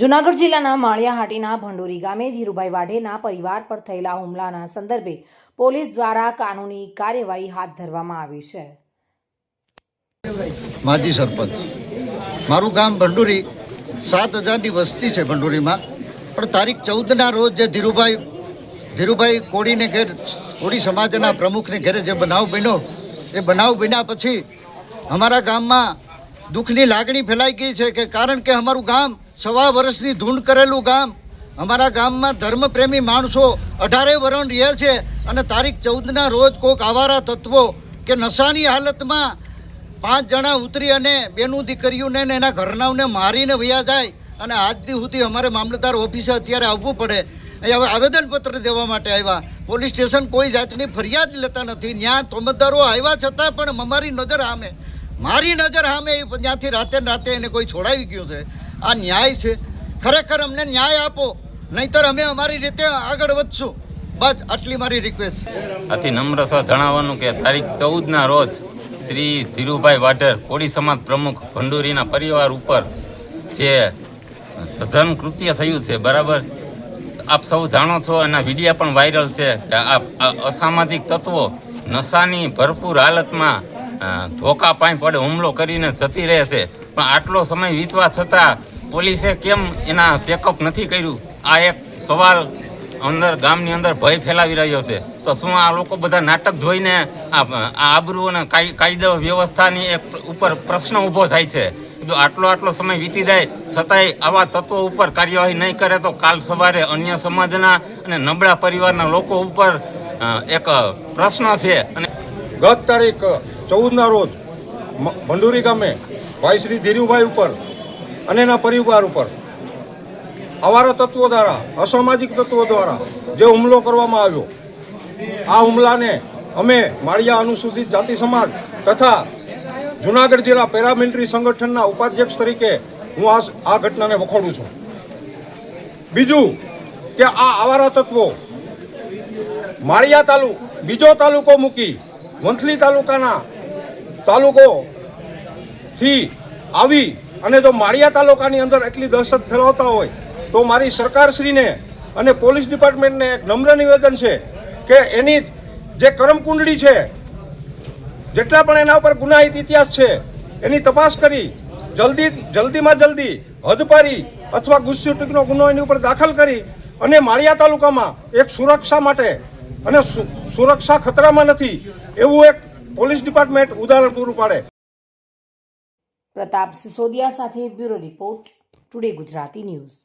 જૂનાગઢ જિલ્લાના માળિયાહાટીના ભંડોરી ગામે ધીરુભાઈ વાઢેના પરિવાર પર થયેલા હુમલાના સંદર્ભે પોલીસ દ્વારા કાનૂની કાર્યવાહી હાથ ધરવામાં આવી છે. માજી સરપંચ, મારું ગામ ભંડોરી સાત હજારની વસ્તી છે ભંડોરીમાં. પણ તારીખ ચૌદના રોજ જે ધીરુભાઈ ધીરુભાઈ કોળીને ઘેર કોળી સમાજના પ્રમુખને ઘેરે જે બનાવ બન્યો, એ બનાવ બન્યા પછી અમારા ગામમાં દુઃખની લાગણી ફેલાઈ ગઈ છે કે કારણ કે અમારું ગામ સવા વર્ષની ધૂંઢ કરેલું ગામ. અમારા ગામમાં ધર્મપ્રેમી માણસો અઢારે વરણ રહે છે અને તારીખ ચૌદના રોજ કોઈક આવારા તત્વો કે નશાની હાલતમાં પાંચ જણા ઉતરી અને બેનું દીકરીઓને ને એના ઘરનાઓને મારીને વયા જાય અને આજથી સુધી અમારે મામલતદાર ઓફિસે અત્યારે આવવું પડે. હવે આવેદનપત્ર દેવા માટે આવ્યા. પોલીસ સ્ટેશન કોઈ જાતની ફરિયાદ લેતા નથી. ત્યાં તોમતદારો આવ્યા છતાં પણ અમારી નજર સામે. મારી નજર સામે ત્યાંથી રાતે રાતે એને કોઈ છોડાવી ગયું છે. આ ન્યાય છે. ખરેખર અમને ન્યાય આપો. નહીતર અમે અમારી રીતે આગળ વધશું. બસ આટલી મારી રિક્વેસ્ટ આથી નમ્ર સહ જણાવવાનું કે તારીખ ચૌદના રોજ શ્રી ધીરુભાઈ વાઢેર, કોળી સમાજ પ્રમુખ ભંડુરીના પરિવાર ઉપર જે સઘન કૃત્ય થયું છે, બરાબર? આપ સૌ જાણો છો, એના વિડીયા પણ વાયરલ છે કે આ અસામાજિક તત્વો નશાની ભરપૂર હાલતમાં ધોકા પાઈ પડે, હુમલો કરીને જતી રહે છે. પણ આટલો સમય વીતવા છતાં પોલીસે કેમ એના ચેકઅપ નથી કર્યું? આ એક સવાલ અંદર ગામની અંદર ભય ફેલાવી રહ્યો છે. તો શું આ લોકો બધા નાટક જોઈને આ આબરૂ અને કાય- કાયદો વ્યવસ્થાની એક ઉપર પ્રશ્ન ઊભો થાય છે? જો આટલો આટલો સમય વીતી જાય, છતાંય આવા તત્વો ઉપર કાર્યવાહી નહીં કરે તો કાલ સવારે અન્ય સમાજના અને નબળા પરિવારના લોકો ઉપર એક પ્રશ્ન છે. અને ગત તારીખ ચૌદના રોજ ભંડુરી ગામે ભાઈ શ્રી ધીરુભાઈ ઉપર અને એના પરિવાર ઉપર આવારા તત્વો દ્વારા, અસામાજિક તત્વો દ્વારા જે હુમલો કરવામાં આવ્યો, આ હુમલાને અમે માળિયા અનુસૂચિત જાતિ સમાજ તથા જુનાગઢ જિલ્લા પેરામિલિટરી સંગઠનના ઉપાધ્યક્ષ તરીકે હું આ આ ઘટનાને વખોડું છું. બીજું કે આ આવારા તત્વો માળિયા તાલુ બીજો તાલુકો મૂકી વંથલી તાલુકાના તાલુકો થી આવી અને જો માળિયા તાલુકાની અંદર એટલી દહેશત ફેલાવતા હોય, તો મારી સરકારશ્રીને અને પોલીસ ડિપાર્ટમેન્ટને એક નમ્ર નિવેદન છે કે એની જે કરમકુંડળી છે, જેટલા પણ એના ઉપર ગુનાહિત ઇતિહાસ છે, એની તપાસ કરી, જલ્દી, જલ્દીમાં જલ્દી હદપારી અથવા ગુસ્સુટીકનો ગુનો એની ઉપર દાખલ કરી અને માળિયા તાલુકામાં એક સુરક્ષા માટે અને સુરક્ષા ખતરામાં નથી, એવું એક પોલીસ ડિપાર્ટમેન્ટ ઉદાહરણ પૂરું પાડે. પ્રતાપ સિસોદિયા સાથે bureau report today Gujarati news.